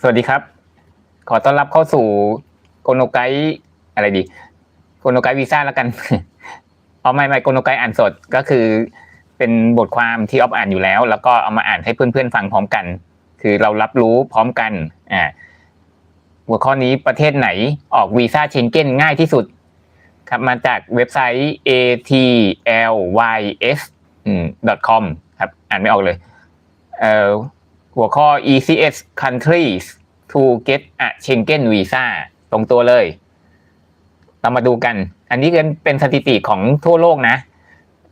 สวัสดีครับ ขอต้อนรับเข้าสู่โกโนไกอะไรดีโกโนไกวีซ่าแล้วกันเอาไม่ไม่โกโนไกอ่านสดก็คือเป็นบทความที่ออฟอ่านอยู่แล้ว แล้วก็เอามาอ่านให้เพื่อนๆฟังพร้อมกัน คือเรารับรู้พร้อมกันอ่าหัวข้อนี้ประเทศไหนออกวีซ่าเชนเก้นง่ายที่สุด ครับมาจากเว็บไซต์ atlys .com ครับ อ่านไม่ออกเลย เอ่อ หัวข้อ easiest countries to get a Schengen visa ตรงตัวเลย เรามาดูกัน อันนี้เป็นสถิติของทั่วโลกนะ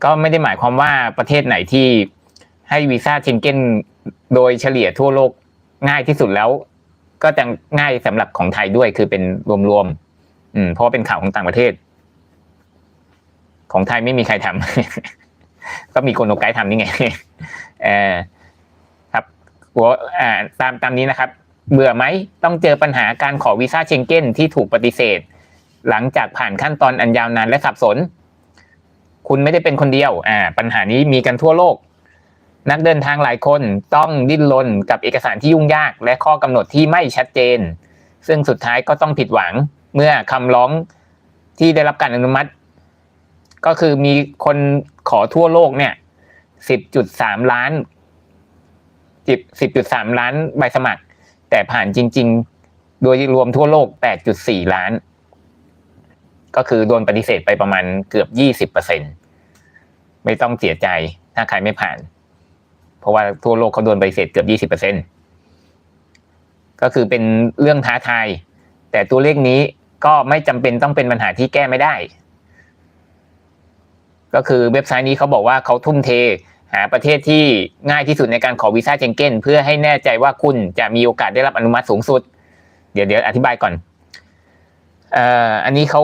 ก็ไม่ได้หมายความว่าประเทศไหนที่ให้วีซ่าเชนเก้นโดยเฉลี่ยทั่วโลกง่ายที่สุดแล้ว ก็จะง่ายสำหรับของไทยด้วยคือเป็นรวมๆอืมเพราะเป็นข่าวของต่างประเทศ ของไทยไม่มีใครทำ ก็มีโกโนไกด์ทำนี่ไง เออ หัวอ่าตามตามนี้นะครับ เบื่อไหมต้องเจอปัญหาการขอวีซ่าเชงเก้นที่ถูกปฏิเสธ หลังจากผ่านขั้นตอนอันยาวนานและสับสน คุณไม่ได้เป็นคนเดียวอ่าปัญหานี้มีกันทั่วโลก นักเดินทางหลายคนต้องดิ้นรนกับเอกสารที่ยุ่งยาก และข้อกำหนดที่ไม่ชัดเจน ซึ่งสุดท้ายก็ต้องผิดหวังเมื่อคำร้องที่ได้รับการอนุมัติ ก็คือมีคนขอทั่วโลกเนี่ยสิบจุดสามล้าน สิบสิบจุดสามล้านใบสมัคร แต่ผ่านจริง ๆ โดยรวมทั่วโลกแปดจุดสี่ล้าน ก็คือโดนปฏิเสธไปประมาณเกือบยี่สิบเปอร์เซ็นไม่ต้องเสียใจถ้าใครไม่ผ่าน เพราะว่าทั่วโลกเขาโดนปฏิเสธเกือบยี่สิบเปอร์เซ็นก็คือเป็นเรื่องท้าทาย แต่ตัวเลขนี้ก็ไม่จำเป็นต้องเป็นปัญหาที่แก้ไม่ได้ ก็คือเว็บไซต์นี้เขาบอกว่าเขาทุ่มเท หาประเทศที่ง่ายที่สุดในการขอวีซ่าเชงเก้นเพื่อให้แน่ใจว่าคุณจะมีโอกาสได้รับอนุมัติสูงสุด เดี๋ยวเดี๋ยวอธิบายก่อนเอ่ออันนี้เขา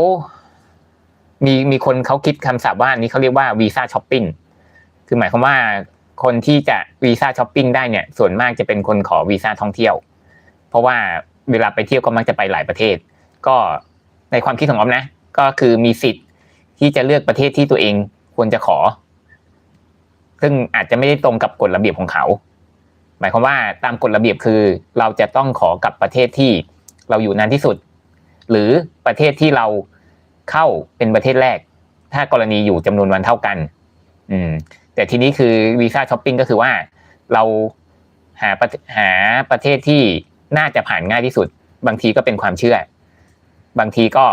มีมีคนเขาคิดคำศัพท์ว่าอันนี้เขาเรียกว่าวีซ่าช้อปปิ้งคือหมายความว่าคนที่จะวีซ่าช้อปปิ้งได้เนี่ย ส่วนมากจะเป็นคนขอวีซ่าท่องเที่ยว เพราะว่าเวลาไปเที่ยวก็มักจะไปหลายประเทศ ก็ในความคิดของออมนะ ก็คือมีสิทธิ์ที่จะเลือกประเทศที่ตัวเองควรจะขอ ซึ่งอาจจะไม่ได้ตรงกับกฎระเบียบของเขา หมายความว่าตามกฎระเบียบคือ เราจะต้องขอกับประเทศที่เราอยู่นานที่สุด หรือประเทศที่เราเข้าเป็นประเทศแรก ถ้ากรณีอยู่จำนวนวันเท่ากัน อืม แต่ทีนี้คือวีซ่าช้อปปิ้งก็คือว่า เราหาประหาประเทศที่น่าจะผ่านง่ายที่สุด บางทีก็เป็นความเชื่อ บางทีก็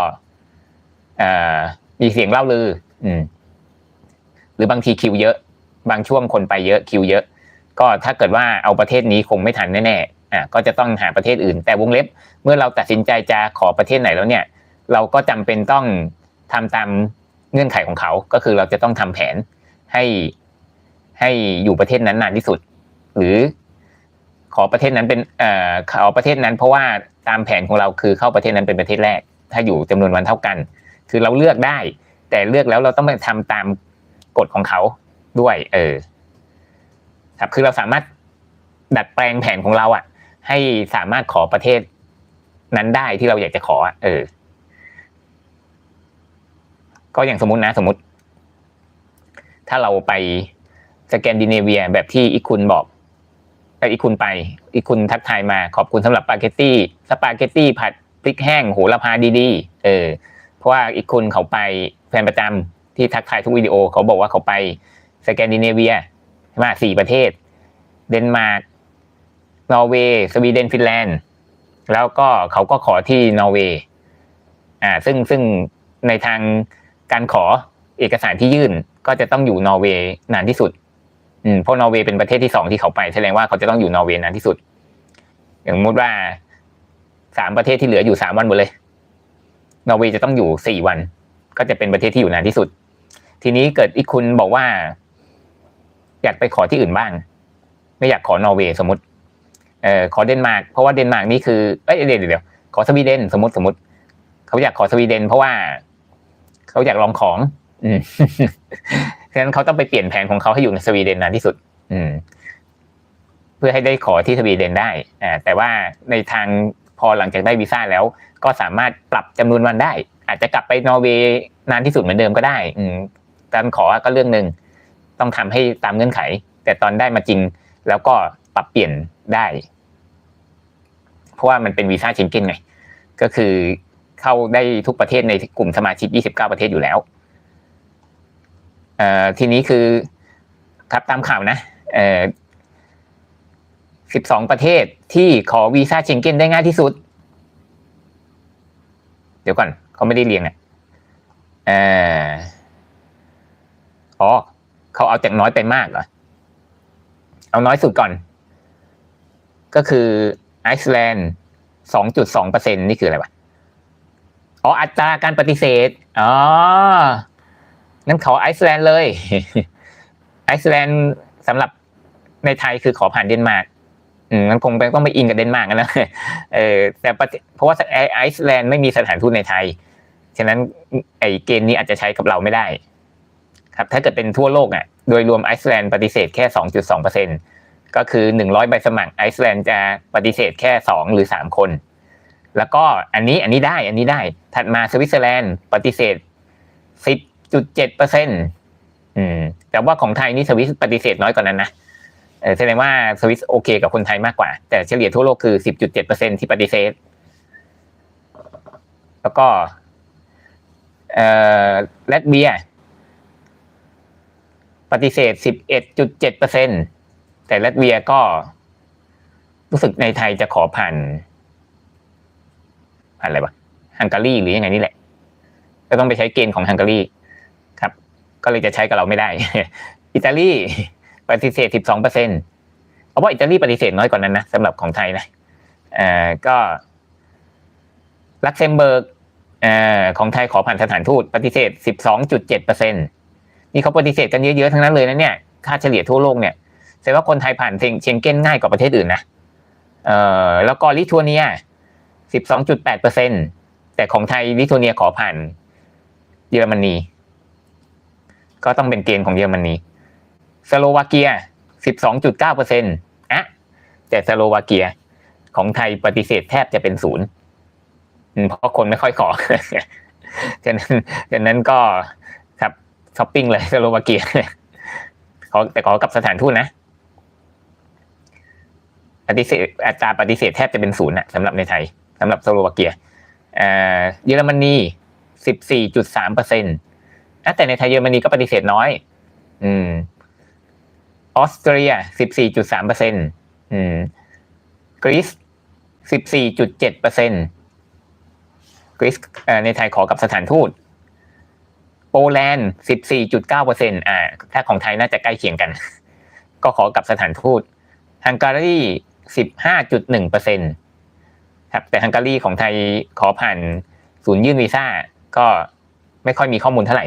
อมีเสียงเล่าลือ อืม หรือบางทีคิวเยอะ บางช่วงคนไปเยอะคิวเยอะ ก็ถ้าเกิดว่าเอาประเทศนี้คงไม่ทันแน่ๆอะก็จะต้องหาประเทศอื่น แต่วงเล็บเมื่อเราตัดสินใจจะขอประเทศไหนแล้วเนี่ย เราก็จำเป็นต้องทำตามเงื่อนไขของเขาก็คือเราจะต้องทำแผนให้ให้อยู่ประเทศนั้นนานที่สุด หรือขอประเทศนั้นเป็นเอ่อขอประเทศนั้น เพราะว่าตามแผนของเราคือเข้าประเทศนั้นเป็นประเทศแรก ถ้าอยู่จำนวนวันเท่ากัน คือเราเลือกได้ แต่เลือกแล้วเราต้องไปทำตามกฎของเขา ด้วย เออ ครับ คือเราสามารถดัดแปลงแผนของเราอะ ให้สามารถขอประเทศนั้นได้ที่เราอยากจะขอ เออ ก็อย่างสมมตินะ สมมติ ถ้าเราไปสแกนดิเนเวียแบบที่อีกคุณบอกแต่อีกคุณไป อีกคุณทักทายมา ขอบคุณสำหรับสปาเกตตี้สปาเกตตี้ผัดพริกแห้งโหระพาดีๆ เออ เพราะว่าอีกคุณเขาไปแฟนประจำที่ทักทายทุกวิดีโอเขาบอกว่าเขาไป สแกนดิเนเวียใช่ไหมสี่ประเทศ เดนมาร์กนอร์เวย์สวีเดนฟินแลนด์ แล้วก็เขาก็ขอที่นอร์เวย์อ่าซึ่งซึ่งในทางการขอเอกสารที่ยื่นก็จะต้องอยู่นอร์เวย์นานที่สุดอืมเพราะนอร์เวย์เป็นประเทศที่สองที่เขาไปแสดงว่าเขาจะต้องอยู่นอร์เวย์นานที่สุด อย่างสมมติว่าสามประเทศที่เหลืออยู่สามวันหมดเลย นอร์เวย์จะต้องอยู่สี่วัน ก็จะเป็นประเทศที่อยู่นานที่สุด ทีนี้เกิดอีกคุณบอกว่า อยากไปขอที่อื่นบ้าง ไม่อยากขอนอร์เวย์สมมติเอ่อขอเดนมาร์กเพราะว่าเดนมาร์กนี่คือเอ้ยเดี๋ยวเดี๋ยวขอสวีเดนสมมติสมมติ เขาอยากขอสวีเดน เพราะว่า เขาอยากลองของ อืมฉะนั้นเขาต้องไปเปลี่ยนแผนของเขาให้อยู่ในสวีเดนนานที่สุด อืม เพื่อให้ได้ขอที่สวีเดนได้อ่าแต่ว่าในทางพอหลังจากได้วีซ่าแล้ว ก็สามารถปรับจำนวนวันได้ อาจจะกลับไปนอร์เวย์นานที่สุดเหมือนเดิมก็ได้ อืมการขอก็เรื่องหนึ่ง ต้องทำให้ตามเงื่อนไข แต่ตอนได้มาจริง แล้วก็ปรับเปลี่ยนได้ เพราะว่ามันเป็นวีซ่าเชงเก้นไง ก็คือเข้าได้ทุกประเทศในกลุ่มสมาชิก 29 ประเทศอยู่แล้วทีนี้คือครับตามข่าวนะเอ่อ12 ประเทศที่ขอวีซ่าเชงเก้นได้ง่ายที่สุด เดี๋ยวก่อนเขาไม่ได้เรียงอะอ๋อ เขาเอาจากน้อยไปมากเหรอ เอาน้อยสุดก่อน ก็คือไอซ์แลนด์2.2เปอร์เซ็นนี่คืออะไรวะ อ๋อ อัตราการปฏิเสธ อ๋อ นั่นขอไอซ์แลนด์เลย ไอซ์แลนด์สำหรับในไทยคือขอผ่านเดนมาร์กอืมมันคงต้องไปอิงกับเดนมาร์กนะเออแต่เพราะว่าไอซ์แลนด์ไม่มีสถานทูตในไทย ฉะนั้นไอเกณฑ์นี้อาจจะใช้กับเราไม่ได้ ครับถ้าเกิดเป็นทั่วโลกอะโดยรวมไอซ์แลนด์ปฏิเสธแค่ 2.2เปอร์เซ็นก็คือ 100 ใบสมัครไอซ์แลนด์จะปฏิเสธแค่ 2 หรือ 3 คน แล้วก็อันนี้อันนี้ได้อันนี้ได้ถัดมาสวิตเซอร์แลนด์ปฏิเสธ 10.7เปอร์เซ็นอืมแต่ว่าของไทยนี่สวิสปฏิเสธน้อยกว่านั้นนะเออแสดงว่าสวิสโอเคกับคนไทยมากกว่า แต่เฉลี่ยทั่วโลกคือ 10.7เปอร์เซ็นที่ปฏิเสธ แล้วก็เอ่อแลตเบีย ปฏิเสธ 11.7เปอร์เซ็นแต่ลัตเวียก็ รู้สึกในไทยจะขอผ่านผ่านอะไรวะฮังการีหรือยังไงนี่แหละ ก็ต้องไปใช้เกณฑ์ของฮังการีครับ ก็เลยจะใช้กับเราไม่ได้ อิตาลีปฏิเสธ 12เอร์เพราะว่าอิตาลีปฏิเสธน้อยกว่านั้นนะสำหรับของไทยนะเอ่อก็ลักเซมเบิร์กเอ่อของไทยขอผ่านสถานทูตปฏิเสธ 12.7เปอร์เซ็น นี่เขาปฏิเสธกันเยอะๆทั้งนั้นเลยนะเนี่ยค่าเฉลี่ยทั่วโลกเนี่ยแสดงว่าคนไทยผ่านเชงเก้นง่ายกว่าประเทศอื่นนะเอ่อแล้วก็ลิทัวเนีย12.8เปอร์เซ็นแต่ของไทยลิทัวเนียขอผ่านเยอรมนี ก็ต้องเป็นเกณฑ์ของเยอรมนีสโลวาเกีย12.9เปอร์เซ็นต์อะแต่สโลวาเกียของไทยปฏิเสธแทบจะเป็นศูนย์เพราะคนไม่ค่อยขอฉะนั้นฉะนั้นก็ ช้อปปิ้งเลยสโลวาเกียขอแต่ขอกับสถานทูตนะปฏิเสธอัตราปฏิเสธแทบจะเป็นศูนย์อะสำหรับในไทยสำหรับสโลวาเกียเยอรมนีสิบสี่จุดสามเปอร์เซ็นต์แต่ในไทยเยอรมนีก็ปฏิเสธน้อย อืมออสเตรียสิบสี่จุดสามเปอร์เซ็นต์อืมกรีซสิบสี่จุดเจ็ดเปอร์เซ็นต์กรีซในไทยขอกับสถานทูต ปแลนด์14.9เปอร์เซ็นต์อ่าถ้าของไทยน่าจะใกล้เคียงกัน ก็ขอกับสถานทูตฮังการี15.1เปอร์เซ็นต์ครับแต่ฮังการีของไทยขอผ่านศูนย์ยื่นวีซ่าก็ไม่ค่อยมีข้อมูลเท่าไหร่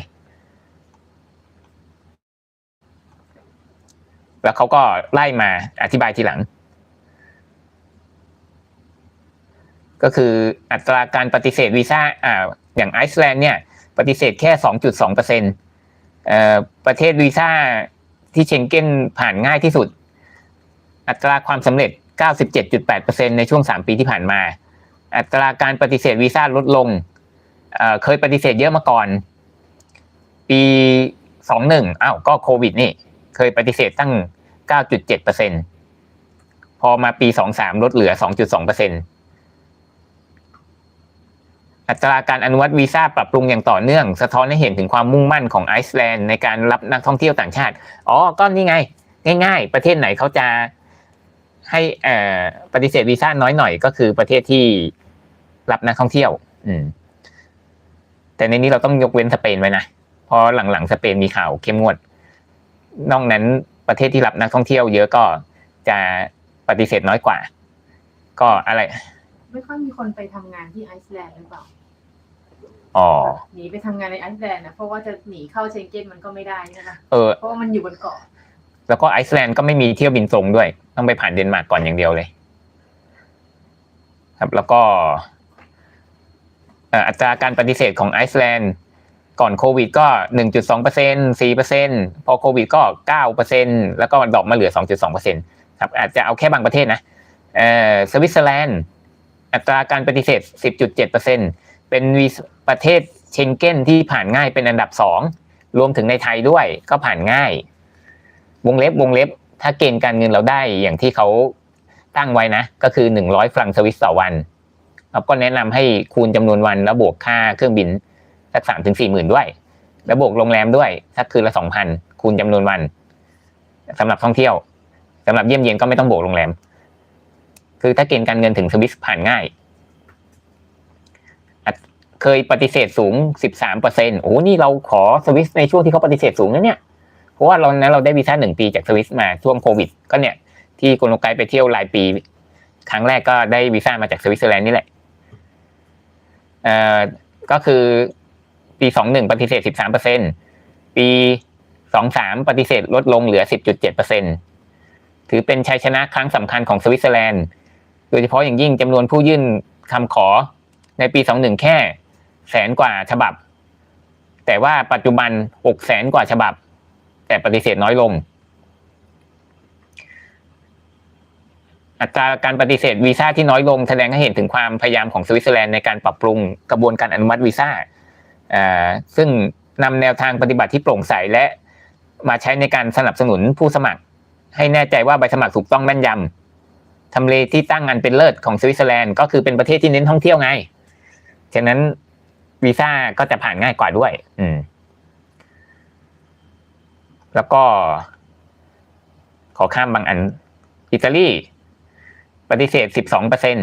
แล้วเขาก็ไล่มาอธิบายทีหลัง ก็คืออัตราการปฏิเสธวีซ่าอ่าอย่างไอซ์แลนด์เนี่ย ปฏิเสธแค่ 2.2เปอร์เซ็นต์ประเทศวีซ่าที่เชงเก้นผ่านง่ายที่สุด อัตราความสำเร็จ 97.8เปอร์เซ็นในช่วง 3 ปีที่ผ่านมา อัตราการปฏิเสธวีซ่าลดลงเเคยปฏิเสธเยอะมาก่อน ปี 21อ้าวก็โควิดนี่เคยปฏิเสธตั้ง 9.7เปอร์เซ็นพอมาปี 23 ลดเหลือ 2.2เป อัตราการอนุมัติวีซ่าปรับปรุงอย่างต่อเนื่อง สะท้อนให้เห็นถึงความมุ่งมั่นของไอซ์แลนด์ในการรับนักท่องเที่ยวต่างชาติ อ๋อ ก็นี่ไง ง่าย ๆ ประเทศไหนเขาจะให้เอ่อปฏิเสธวีซ่าน้อยหน่อยก็คือประเทศที่รับนักท่องเที่ยว อืม แต่ในนี้เราต้องยกเว้นสเปนไว้นะ เพราะหลังๆสเปนมีข่าวเข้มงวด นอกนั้นประเทศที่รับนักท่องเที่ยวเยอะก็จะปฏิเสธน้อยกว่า ก็อะไร ไม่ค่อยมีคนไปทำงานที่ไอซ์แลนด์หรือเปล่า อ๋อ หนีไปทำงานในไอซ์แลนด์นะเพราะว่าจะหนีเข้าเชงเก้นมันก็ไม่ได้ใช่ไหมเออ เพราะว่ามันอยู่บนเกาะแล้วก็ไอซ์แลนด์ก็ไม่มีเที่ยวบินตรงด้วย ต้องไปผ่านเดนมาร์กก่อนอย่างเดียวเลย ครับแล้วก็เอ่ออัตราการปฏิเสธของไอซ์แลนด์ก่อนโควิดก็ 1.2เปอร์เซ็น4เปอร์เซ็นพอโควิดก็9เปอร์เซ็นแล้วก็ดรอปมาเหลือ 2.2เปอร์เซ็นครับอาจจะเอาแค่บางประเทศนะเอ่อสวิตเซอร์แลนด์อัตราการปฏิเสธ 10.7เปอร์เซ็น เป็นวีประเทศเชงเก้นที่ผ่านง่ายเป็นอันดับสองรวมถึงในไทยด้วยก็ผ่านง่าย วงเล็บวงเล็บ ถ้าเกณฑ์การเงินเราได้อย่างที่เขาตั้งไว้นะ ก็คือหนึ่งร้อยฟรังสวิสต่อวันแล้วก็แนะนำให้คูณจำนวนวันแล้วบวกค่าเครื่องบินสักสามถึงสี่หมื่นด้วย แล้วบวกโรงแรมด้วยสักคืนละสองพันคูณจำนวนวันสำหรับท่องเที่ยวสำหรับเยี่ยมเยียนก็ไม่ต้องบวกโรงแรม คือถ้าเกณฑ์การเงินถึงสวิสผ่านง่าย เคยปฏิเสธสูงสิบสามเปอร์เซ็นโอ้นี่เราขอสวิสในช่วงที่เขาปฏิเสธสูงนะเนี่ย เพราะว่าเรานั้นเราได้วีซ่าหนึ่งปีจากสวิสมาช่วงโควิด ก็เนี่ย ที่คุณลงไกไปเที่ยวรายปี ครั้งแรกก็ได้วีซ่ามาจากสวิตเซอร์แลนด์นี่แหละเอ่อก็คือปีสองหนึ่งปฏิเสธสิบสามเปอร์เซ็นปีสองสามปฏิเสธลดลงเหลือสิบจุดเจ็ดเปอร์เซ็นถือเป็นชัยชนะครั้งสำคัญของสวิตเซอร์แลนด์ โดยเฉพาะอย่างยิ่งจำนวนผู้ยื่นคำขอ ในปีสองหนึ่งแค่แสนกว่าฉบับ แต่ว่าปัจจุบันหกแสนกว่าฉบับ แต่ปฏิเสธน้อยลง อัตราการปฏิเสธวีซ่าที่น้อยลงแสดงให้เห็นถึงความพยายามของสวิตเซอร์แลนด์ในการปรับปรุงกระบวนการอนุมัติวีซ่าอ่าซึ่งนำแนวทางปฏิบัติที่โปร่งใสและมาใช้ในการสนับสนุนผู้สมัคร ให้แน่ใจว่าใบสมัครถูกต้องแม่นยำทำเลที่ตั้งงานเป็นเลิศของสวิตเซอร์แลนด์ก็คือเป็นประเทศที่เน้นท่องเที่ยวไง ฉะนั้นวีซ่าก็จะผ่านง่ายกว่าด้วย อืม แล้วก็ ขอข้ามบางอัน อิตาลี ปฏิเสธ 12เปอร์เซ็น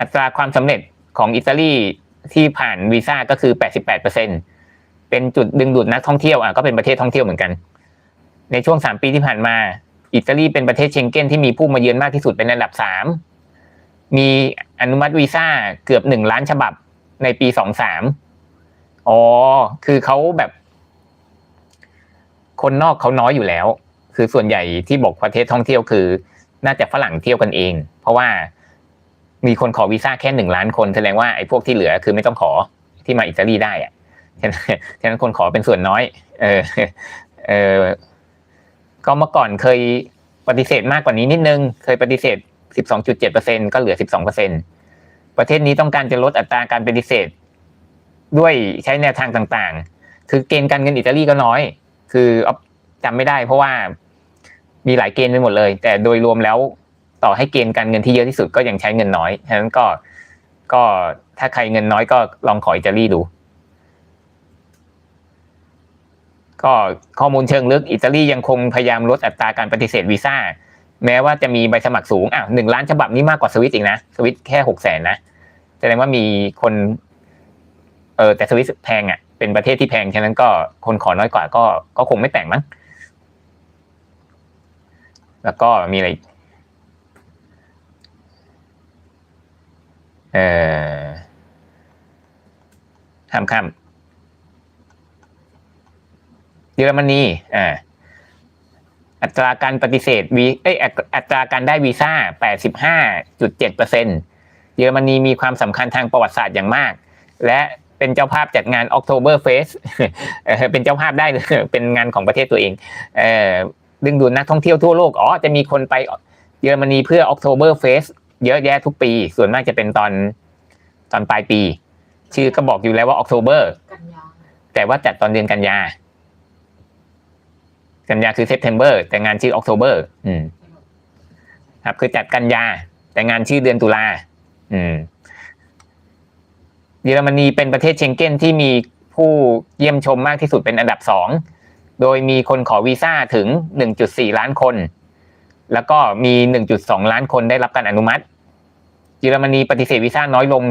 อัตราความสำเร็จของอิตาลีที่ผ่านวีซ่าก็คือ 88เปอร์เซ็นเป็นจุดดึงดูดนักท่องเที่ยวอะก็เป็นประเทศท่องเที่ยวเหมือนกัน ในช่วง 3 ปีที่ผ่านมา อิตาลีเป็นประเทศเชงเก้นที่มีผู้มาเยือนมากที่สุดเป็นอันดับ3 มีอนุมัติวีซ่าเกือบ1ล้านฉบับในปี23อ๋อ คือเขาแบบ คนนอกเขาน้อยอยู่แล้ว คือส่วนใหญ่ที่บอกประเทศท่องเที่ยวคือ น่าจะฝรั่งเที่ยวกันเอง เพราะว่ามีคนขอวีซ่าแค่หนึ่งล้านคน แสดงว่าไอ้พวกที่เหลือคือไม่ต้องขอที่มาอิตาลีได้อะฉะนั้นฉะนั้นคนขอเป็นส่วนน้อย เออ เออก็เมื่อก่อนเคยปฏิเสธมากกว่านี้นิดนึง เคยปฏิเสธ 12.7%ก็เหลือ 12%ประเทศนี้ต้องการจะลดอัตราการปฏิเสธ ด้วยใช้แนวทางต่างๆ คือเกณฑ์การเงินอิตาลีก็น้อย คือจำไม่ได้ เพราะว่ามีหลายเกณฑ์ไปหมดเลย แต่โดยรวมแล้วต่อให้เกณฑ์การเงินที่เยอะที่สุดก็ยังใช้เงินน้อยฉะนั้นก็ก็ถ้าใครเงินน้อยก็ลองขออิตาลีดู ก็ข้อมูลเชิงลึกอิตาลียังคงพยายามลดอัตราการปฏิเสธวีซ่า แม้ว่าจะมีใบสมัครสูงอะหนึ่งล้านฉบับนี้มากกว่าสวิตอีกนะ สวิตแค่หกแสนนะแสดงว่ามีคนเออแต่สวิตแพงอะ เป็นประเทศที่แพงฉะนั้นก็คนขอน้อยกว่าก็ก็คงไม่แปลกมั้งแล้วก็มีอะไรเออข้ามข้ามเยอรมนีอ่า อัตราการปฏิเสธวีเอ้ยอัตอัตราการได้วีซ่า 85.7เปอร์เซ็นเยอรมนีมีความสำคัญทางประวัติศาสตร์อย่างมาก และเป็นเจ้าภาพจัดงาน October Fest เออเป็นเจ้าภาพได้เป็นงานของประเทศตัวเองเออดึงดูดนักท่องเที่ยวทั่วโลก อ๋อ จะมีคนไปเยอรมนีเพื่อ October Fest เยอะแยะทุกปี ส่วนมากจะเป็นตอนตอนปลายปี ชื่อก็บอกอยู่แล้วว่า October กันยาแต่ว่าจัดตอนเดือนกันยา กันยาคือ September แต่งานชื่อ October อืม ครับ คือจัดกันยา แต่งานชื่อเดือนตุลาอืม เยอรมนีเป็นประเทศเชงเก้นที่มีผู้เยี่ยมชมมากที่สุดเป็นอันดับสองโดยมีคนขอวีซ่าถึง 1.4 ล้านคน แล้วก็มี 1.2 ล้านคนได้รับการอนุมัติ เยอรมนีปฏิเสธวีซ่าน้อยลง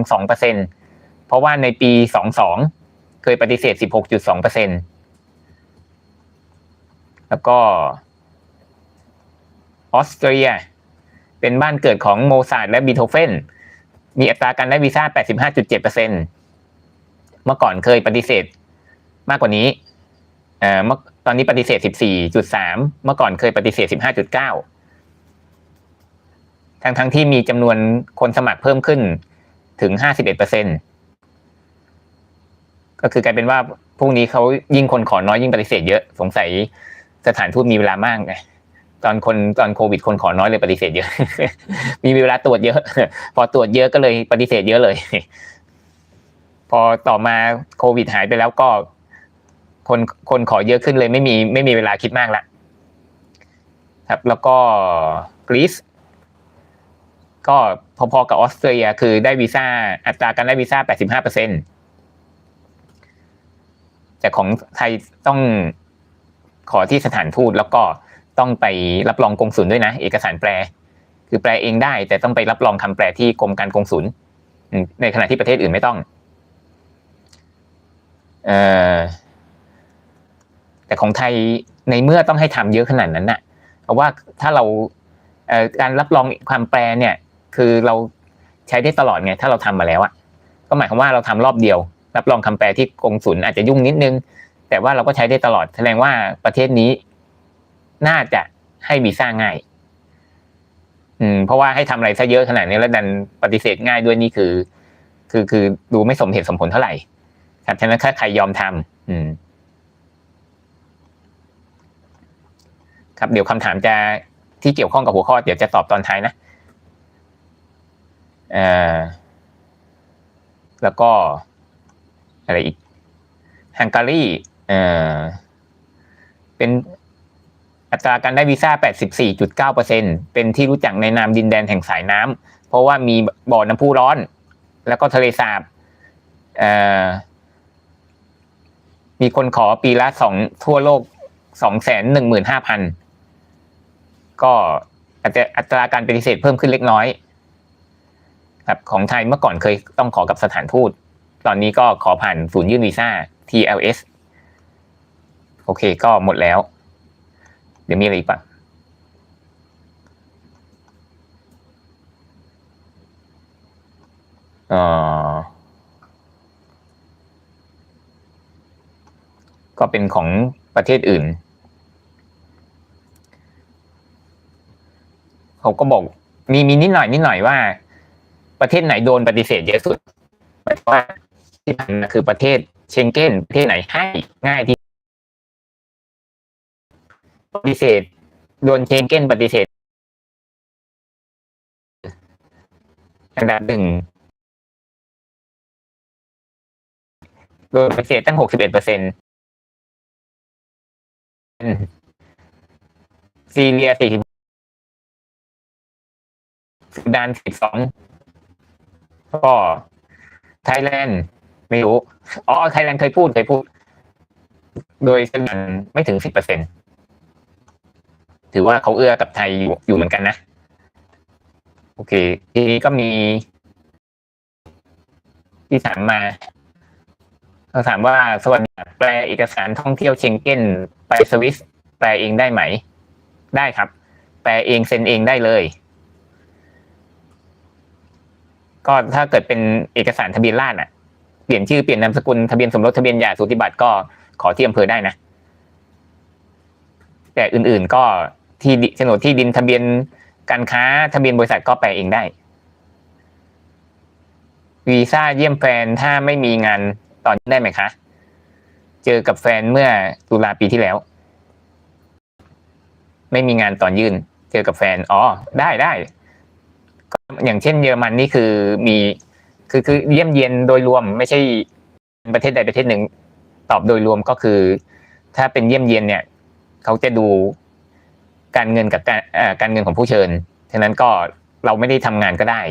2%เพราะว่าในปี 22 เคยปฏิเสธ 16.2% แล้วก็ออสเตรีย เป็นบ้านเกิดของโมซาร์ทและบีโธเฟน มีอัตราการได้วีซ่า 85.7%เมื่อก่อนเคยปฏิเสธมากกว่านี้เอ่อเมื่อตอนนี้ปฏิเสธ 14.3 เมื่อก่อนเคยปฏิเสธ 15.9 ทั้งทั้งที่มีจำนวนคนสมัครเพิ่มขึ้นถึง 51%ก็คือกลายเป็นว่าพวกนี้เขายิ่งคนขอน้อยยิ่งปฏิเสธเยอะสงสัย สถานทูตมีเวลามากไงตอนคนตอนโควิดคนขอน้อยเลยปฏิเสธเยอะ มีเวลาตรวจเยอะ พอตรวจเยอะก็เลยปฏิเสธเยอะเลย พอต่อมาโควิดหายไปแล้วก็ คนคนขอเยอะขึ้นเลยไม่มีไม่มีเวลาคิดมากละครับ แล้วก็กรีซก็พอๆกับออสเตรีย คือได้วีซ่าอัตราการได้วีซ่า 85เปอร์เซ็นแต่ของไทยต้อง ขอที่สถานทูตแล้วก็ต้องไปรับรองกงสุลด้วยนะ เอกสารแปล คือแปลเองได้ แต่ต้องไปรับรองคำแปลที่กรมการกงสุลในขณะที่ประเทศอื่นไม่ต้องเออแต่ของไทยในเมื่อต้องให้ทำเยอะขนาดนั้นน่ะเพราะว่าถ้าเราเอ่อการรับรองความแปลเนี่ย คือเราใช้ได้ตลอดไงถ้าเราทำมาแล้วอะก็หมายความว่าเราทำรอบเดียว รับรองคำแปลที่กงสุลอาจจะยุ่งนิดนึง แต่ว่าเราก็ใช้ได้ตลอดแสดงว่าประเทศนี้น่าจะให้วีซ่าง่าย อืม เพราะว่าให้ทำอะไรซะเยอะขนาดนี้แล้วดันปฏิเสธง่ายด้วยนี่คือ คือคือดูไม่สมเหตุสมผลเท่าไหร่ครับฉะนั้นถ้าใครยอมทำอืม ครับเดี๋ยวคำถามจะที่เกี่ยวข้องกับหัวข้อเดี๋ยวจะตอบตอนท้ายนะเอ่อแล้วก็อะไรอีกฮังการี เอ่อเป็นอัตราการได้วีซ่า 84.9%เป็นที่รู้จักในนามดินแดนแห่งสายน้ำ เพราะว่ามีบ่อน้ำพุร้อน แล้วก็ทะเลสาบเอ่อมีคนขอปีละสองทั่วโลกสองแสนหนึ่งหมื่นห้าพันก็อาจจะอัตราการปฏิเสธเพิ่มขึ้นเล็กน้อย ครับของไทยเมื่อก่อนเคยต้องขอกับสถานทูต ตอนนี้ก็ขอผ่านศูนย์ยื่นวีซ่า TLS โอเค ก็หมดแล้ว เดี๋ยวมีอะไรอีกปะเอ่อก็เป็นของประเทศอื่น เขาก็บอกมีมีนิดหน่อยนิดหน่อยว่า ประเทศไหนโดนปฏิเสธเยอะสุดหมายว่าที่ผ่านมาคือประเทศเชงเก้นประเทศไหนให้ง่ายที่ ฏิเสธ โดนเชงเก้นปฏิเสธอันดับหนึ่งโดนปฏิเสธตั้งหกสิบเอ็ดเปอร์เซ็นต์ซีเรียสี่สิบสุดานสิบสองก็ไทยแลนด์ไม่รู้ อ๋อ ไทยแลนด์เคยพูดเคยพูด โดยสุดานไม่ถึงสิบเปอร์เซ็นต์ ถือว่าเขาเอื้อกับไทยอยู่อยู่เหมือนกันนะ โอเค ทีนี้ก็มีที่ถามมาเขาถามว่าสวัสดีแปลเอกสารท่องเที่ยวเชงเก้นไปสวิสแปลเองได้ไหม ได้ครับ แปลเองเซ็นเองได้เลย ก็ถ้าเกิดเป็นเอกสารทะเบียนราษฎร์อะ เปลี่ยนชื่อเปลี่ยนนามสกุลทะเบียนสมรสทะเบียนหย่าสูติบัตรก็ขอที่อำเภอได้นะ แต่อื่นๆก็ที่โฉนดที่ดินทะเบียนการค้าทะเบียนบริษัทก็แปลเองได้วีซ่าเยี่ยมแฟนถ้าไม่มีงานตอนได้ไหมคะ เจอกับแฟนเมื่อตุลาปีที่แล้ว ไม่มีงานตอนยื่น เจอกับแฟนอ๋อได้ได้ก็อย่างเช่นเยอรมันนี่คือมีคือคือเยี่ยมเยียนโดยรวมไม่ใช่ประเทศใดประเทศหนึ่ง ตอบโดยรวมก็คือ ถ้าเป็นเยี่ยมเยียนเนี่ย เขาจะดูการเงินกับการเอ่อการเงินของผู้เชิญฉะนั้นก็เราไม่ได้ทำงานก็ได้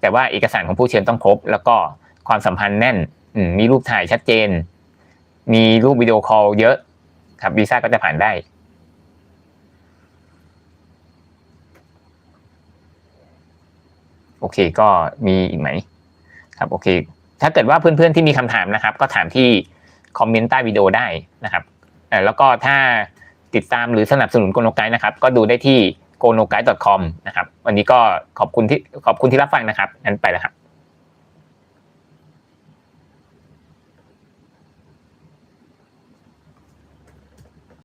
แต่ว่าเอกสารของผู้เชิญต้องครบ แล้วก็ความสัมพันธ์แน่นมีรูปถ่ายชัดเจน มีรูปวิดีโอคอลเยอะครับวีซ่าก็จะผ่านได้โอเคก็มีอีกไหมครับโอเค ถ้าเกิดว่าเพื่อนๆที่มีคำถามนะครับ ก็ถามที่คอมเมนต์ใต้วิดีโอได้นะครับ อ่อแล้วก็ถ้าติดตามหรือสนับสนุนโกโนไกด์นะครับ ก็ดูได้ที่ g o n o g u i d e c o m นะครับ วันนี้ก็ขอบคุณที่ขอบคุณที่รับฟังนะครับงั้นไปแล้วครับ